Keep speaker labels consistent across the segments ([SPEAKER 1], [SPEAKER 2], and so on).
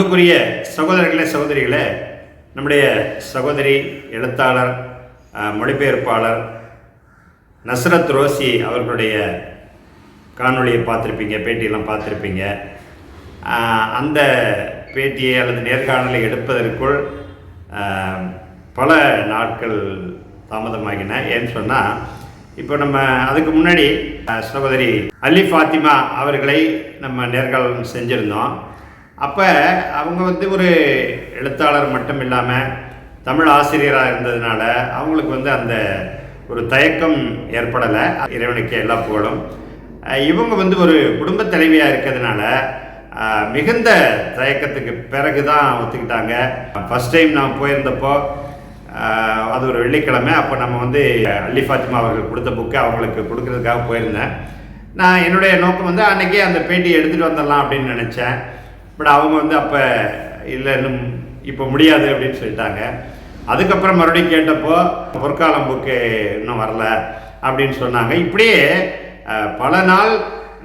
[SPEAKER 1] அன்புக்குரிய சகோதரர்களே சகோதரிகளே நம்முடைய சகோதரி எழுத்தாளர் மொழிபெயர்ப்பாளர் நஸ்ரத் ரோசி அவர்களுடைய காணொளியை பார்த்துருப்பீங்க பேட்டியெல்லாம் பார்த்துருப்பீங்க. அந்த பேட்டியை அல்லது நேர்காணலை எடுப்பதற்குள் பல நாட்கள் தாமதமாகின. ஏன்னு சொன்னால் இப்போ நம்ம அதுக்கு முன்னாடி சகோதரி அலி ஃபாத்திமா அவர்களை நம்ம நேர்காணல் செஞ்சுருந்தோம். அப்போ அவங்க வந்து ஒரு எழுத்தாளர் மட்டும் இல்லாமல் தமிழ் ஆசிரியராக இருந்ததுனால அவங்களுக்கு வந்து அந்த ஒரு தயக்கம் ஏற்படலை. இறைவனுக்கு எல்லா புகழும். இவங்க வந்து ஒரு குடும்ப தலைவியாக இருக்கிறதுனால மிகுந்த தயக்கத்துக்கு பிறகு தான் ஒத்துக்கிட்டாங்க. ஃபஸ்ட் டைம் நான் போயிருந்தப்போ அது ஒரு வெள்ளிக்கிழமை. அப்போ நம்ம வந்து அல்லி ஃபாத்திமா அவர்கள் கொடுத்த புக்கை அவங்களுக்கு கொடுக்கறதுக்காக போயிருந்தேன். நான் என்னுடைய நோக்கம் வந்து அன்றைக்கே அந்த பேட்டி எடுத்துகிட்டு வந்துடலாம் அப்படின்னு நினச்சேன். பட் அவங்க வந்து அப்போ இல்லை இன்னும் இப்போ முடியாது அப்படின்னு சொல்லிட்டாங்க. அதுக்கப்புறம் மறுபடியும் கேட்டப்போ பொற்காலம் புக்கு இன்னும் வரல அப்படின்னு சொன்னாங்க. இப்படியே பல நாள்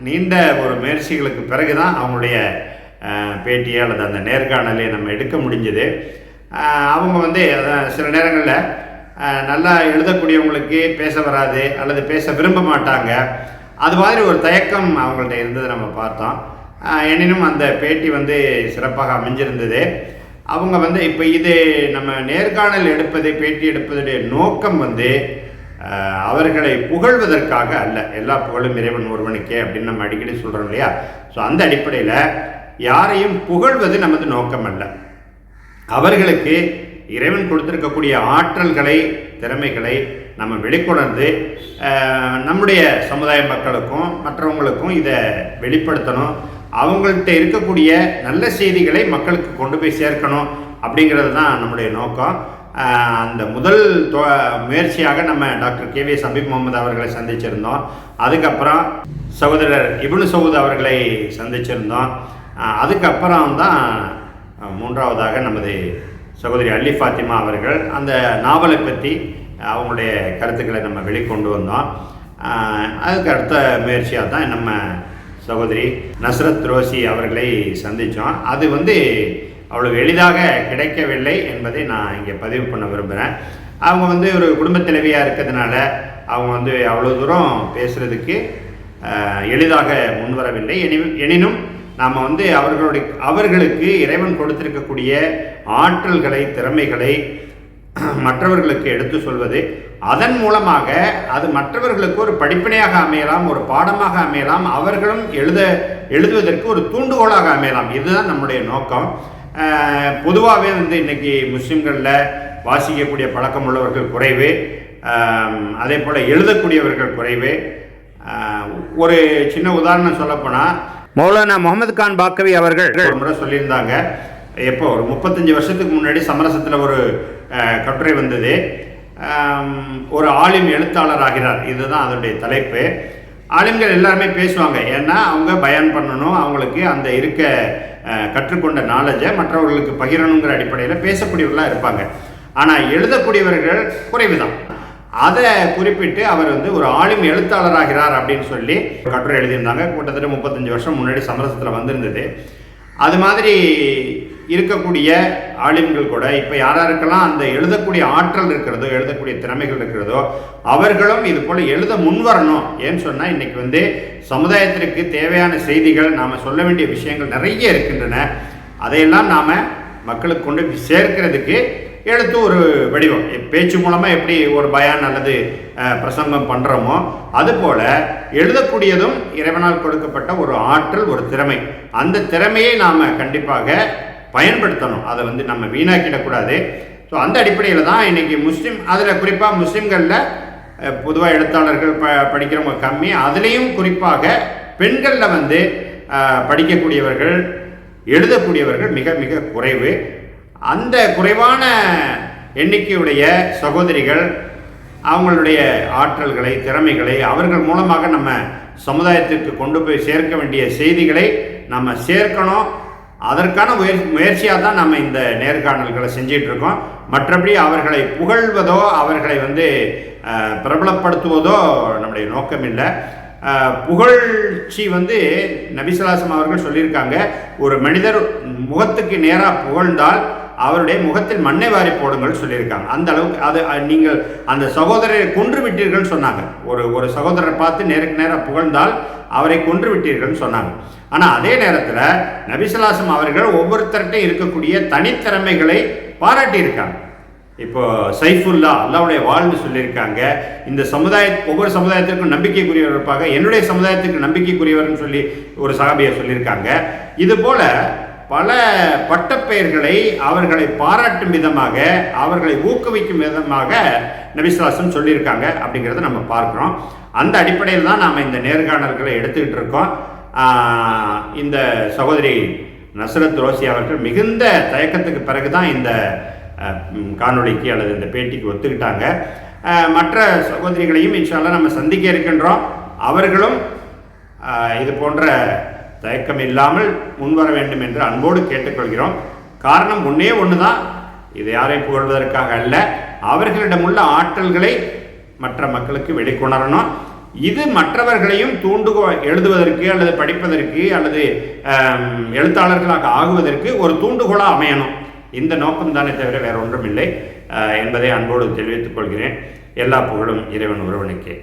[SPEAKER 1] நீண்ட ஒரு முயற்சிகளுக்கு பிறகு தான் அவங்களுடைய பேட்டியை அல்லது அந்த நேர்காணலை நம்ம எடுக்க முடிஞ்சது. அவங்க வந்து சில நேரங்களில் நல்லா எழுதக்கூடியவங்களுக்கு பேச வராது அல்லது பேச விரும்ப மாட்டாங்க. அது மாதிரி ஒரு தயக்கம் அவங்கள்ட்ட இருந்ததை நம்ம பார்த்தோம். எனினும் அந்த பேட்டி வந்து சிறப்பாக அமைஞ்சிருந்தது. அவங்க வந்து இப்போ இது நம்ம நேர்காணல் எடுப்பது பேட்டி எடுப்பதுடைய நோக்கம் வந்து அவர்களை புகழ்வதற்காக அல்ல. எல்லா புகழும் இறைவன் ஒருவனுக்கே அப்படின்னு நம்ம அடிக்கடி சொல்கிறோம் இல்லையா? ஸோ அந்த அடிப்படையில் யாரையும் புகழ்வது நமது நோக்கம் அல்ல. அவர்களுக்கு இறைவன் கொடுத்திருக்கக்கூடிய ஆற்றல்களை திறமைகளை நம்ம வெளிக்கொணர்ந்து நம்முடைய சமுதாய மக்களுக்கும் மற்றவங்களுக்கும் இதை வெளிப்படுத்தணும். அவங்கள்ட்ட இருக்கக்கூடிய நல்ல செய்திகளை மக்களுக்கு கொண்டு போய் சேர்க்கணும் அப்படிங்கிறது தான் நம்முடைய நோக்கம். அந்த முதல் தொ- முயற்சியாக நம்ம doctor K V Sabeeb Mohammed அவர்களை சந்திச்சிருந்தோம். அதுக்கப்புறம் சகோதரர் இபுனு சவுத் அவர்களை சந்திச்சிருந்தோம். அதுக்கப்புறம் தான் மூன்றாவதாக நமது சகோதரி அல்லி ஃபாத்திமா அவர்கள் அந்த நாவலை பற்றி அவங்களுடைய கருத்துக்களை நம்ம வெளிக்கொண்டு வந்தோம். அதுக்கு அடுத்த முயற்சியாக தான் நம்ம சகோதரி நஸ்ரத் ரோசி அவர்களை சந்தித்தோம் அது வந்து அவ்வளவு எளிதாக கிடைக்கவில்லை என்பதை நான் இங்கே பதிவு பண்ண விரும்புகிறேன் அவங்க வந்து ஒரு குடும்பத் தலைவியாக இருக்கிறதுனால அவங்க வந்து அவ்வளோ தூரம் பேசுகிறதுக்கு எளிதாக முன்வரவில்லை. எனினும் எனினும் நாம் வந்து அவர்களுடைய அவர்களுக்கு இறைவன் கொடுத்திருக்கக்கூடிய ஆற்றல்களை திறமைகளை மற்றவர்களுக்கு எடுத்து சொல்வது அதன் மூலமாக அது மற்றவர்களுக்கு ஒரு படிப்பினையாக அமையலாம் ஒரு பாடமாக அமையலாம் அவர்களும் எழுத எழுதுவதற்கு ஒரு தூண்டுகோலாக அமையலாம். இதுதான் நம்முடைய நோக்கம். பொதுவாகவே வந்து இன்னைக்கு முஸ்லிம்களில் வாசிக்கக்கூடிய பழக்கம் உள்ளவர்கள் குறைவு அதே போல் எழுதக்கூடியவர்கள் குறைவு. ஒரு சின்ன உதாரணம் சொல்லப்போனால் மௌலானா முகமது கான் பாக்கவி அவர்கள் ஒரு முறை சொல்லியிருந்தாங்க எப்போ? ஒரு முப்பத்தஞ்சு வருஷத்துக்கு முன்னாடி சமரசத்தில் ஒரு கட்டுரை வந்தது. ஒரு ஆலிம் எழுத்தாளர் ஆகிறார். இதுதான் அதனுடைய தலைப்பு. ஆளுங்கள் எல்லாருமே பேசுவாங்க. ஏன்னா அவங்க பயன் பண்ணணும். அவங்களுக்கு அந்த இருக்க கற்றுக்கொண்ட நாலேஜை மற்றவர்களுக்கு பகிரணுங்கிற அடிப்படையில் பேசக்கூடியவர்களாக இருப்பாங்க. ஆனால் எழுதக்கூடியவர்கள் குறைவு தான் அதை குறிப்பிட்டு அவர் வந்து ஒரு ஆளும் எழுத்தாளராகிறார் அப்படின்னு சொல்லி ஒரு கட்டுரை எழுதியிருந்தாங்க. கிட்டத்தட்ட முப்பத்தஞ்சு வருஷம் முன்னாடி சமரசத்தில் வந்திருந்தது. அது மாதிரி இருக்கக்கூடிய ஆலிம்கள் கூட இப்போ யாராருக்கெல்லாம் அந்த எழுதக்கூடிய ஆற்றல் இருக்கிறதோ எழுதக்கூடிய திறமைகள் இருக்கிறதோ அவர்களும் இது போல் எழுத முன்வரணும். ஏன்னு சொன்னால் இன்றைக்கி வந்து சமுதாயத்திற்கு தேவையான செய்திகள் நாம் சொல்ல வேண்டிய விஷயங்கள் நிறைய இருக்கின்றன. அதையெல்லாம் நாம் மக்களுக்கு கொண்டு சேர்க்கிறதுக்கு எழுத்து ஒரு வடிவம். பேச்சு மூலமாக எப்படி ஒரு பயான் அல்லது பிரசங்கம் பண்ணுறோமோ அதுபோல் எழுதக்கூடியதும் இறைவனால் கொடுக்கப்பட்ட ஒரு ஆற்றல் ஒரு திறமை. அந்த திறமையை நாம் கண்டிப்பாக பயன்படுத்தணும். அதை வந்து நம்ம வீணாக்கிடக்கூடாது. ஸோ அந்த அடிப்படையில் தான் இன்றைக்கி முஸ்லீம் அதில் குறிப்பாக முஸ்லீம்களில் பொதுவாக எழுத்தாளர்கள் ப படிக்கிறவங்க கம்மி. அதுலேயும் குறிப்பாக பெண்களில் வந்து படிக்கக்கூடியவர்கள் எழுதக்கூடியவர்கள் மிக மிக குறைவு. அந்த குறைவான எண்ணிக்கையுடைய சகோதரிகள் அவங்களுடைய ஆற்றல்களை திறமைகளை அவர்கள் மூலமாக நம்ம சமுதாயத்திற்கு கொண்டு போய் சேர்க்க வேண்டிய செய்திகளை நம்ம சேர்க்கணும். அதற்கான முயற் முயற்சியாக தான் நம்ம இந்த நேர்காணல்களை செஞ்சிட்டு இருக்கோம் மற்றபடி அவர்களை புகழ்வதோ அவர்களை வந்து பிரபலப்படுத்துவதோ நம்முடைய நோக்கம் இல்லை புகழ்ச்சி வந்து நபிசலாசம் அவர்கள் சொல்லியிருக்காங்க. ஒரு மனிதர் முகத்துக்கு நேராக புகழ்ந்தால் அவருடைய முகத்தில் மண்ணை வாரி போடுங்கள் சொல்லியிருக்காங்க. அந்த அளவுக்கு அது நீங்கள் அந்த சகோதரரை கொன்று விட்டீர்கள் சொன்னாங்க. ஒரு ஒரு சகோதரரை பார்த்து நேருக்கு நேரம் புகழ்ந்தால் அவரை கொன்று விட்டீர்கள்னு சொன்னாங்க. ஆனால் அதே நேரத்தில் நபிசலாசம் அவர்கள் ஒவ்வொருத்தர்கிட்டையும் இருக்கக்கூடிய தனித்திறமைகளை பாராட்டியிருக்காங்க. இப்போ சைஃபுல்லா அல்லாவுடைய வாழ்ந்து சொல்லியிருக்காங்க. இந்த சமுதாய ஒவ்வொரு சமுதாயத்திற்கும் நம்பிக்கைக்குரியவர் இருப்பாங்க என்னுடைய சமுதாயத்துக்கு நம்பிக்கைக்குரியவர்னு சொல்லி ஒரு சகாபியை சொல்லியிருக்காங்க. இது போல பல பட்டப்பெயர்களை அவர்களை பாராட்டும் விதமாக அவர்களை ஊக்குவிக்கும் விதமாக நபிசுவாசம் சொல்லியிருக்காங்க அப்படிங்கிறத நம்ம பார்க்குறோம். அந்த அடிப்படையில் தான் நாம் இந்த நேர்காணல்களை எடுத்துக்கிட்டு இருக்கோம். இந்த சகோதரி நசரத் ரோசி அவர்கள் மிகுந்த தயக்கத்துக்கு பிறகு தான் இந்த காணொலிக்கு காணொளிக்கு அல்லது இந்த பேட்டிக்கு ஒத்துக்கிட்டாங்க. மற்ற சகோதரிகளையும் இன்ஷால்லாம் நம்ம சந்திக்க இருக்கின்றோம். அவர்களும் இது போன்ற தயக்கம் இல்லாமல் முன்வர வேண்டும் என்று அன்போடு கேட்டுக்கொள்கிறோம். காரணம் ஒன்றே ஒன்று தான் இது யாரையும் புகழ்வதற்காக அல்ல அவர்களிடமுள்ள ஆற்றல்களை மற்ற மக்களுக்கு வெளிக்கொணரணும். இது மற்றவர்களையும் தூண்டுகோ எழுதுவதற்கு அல்லது படிப்பதற்கு அல்லது எழுத்தாளர்களாக ஆகுவதற்கு ஒரு தூண்டுகோலாக அமையணும். இந்த நோக்கம் தானே தவிர வேற ஒன்றும் இல்லை என்பதை அன்போடு தெரிவித்துக் கொள்கிறேன். எல்லா புகழும் இறைவன் ஒருவனுக்கே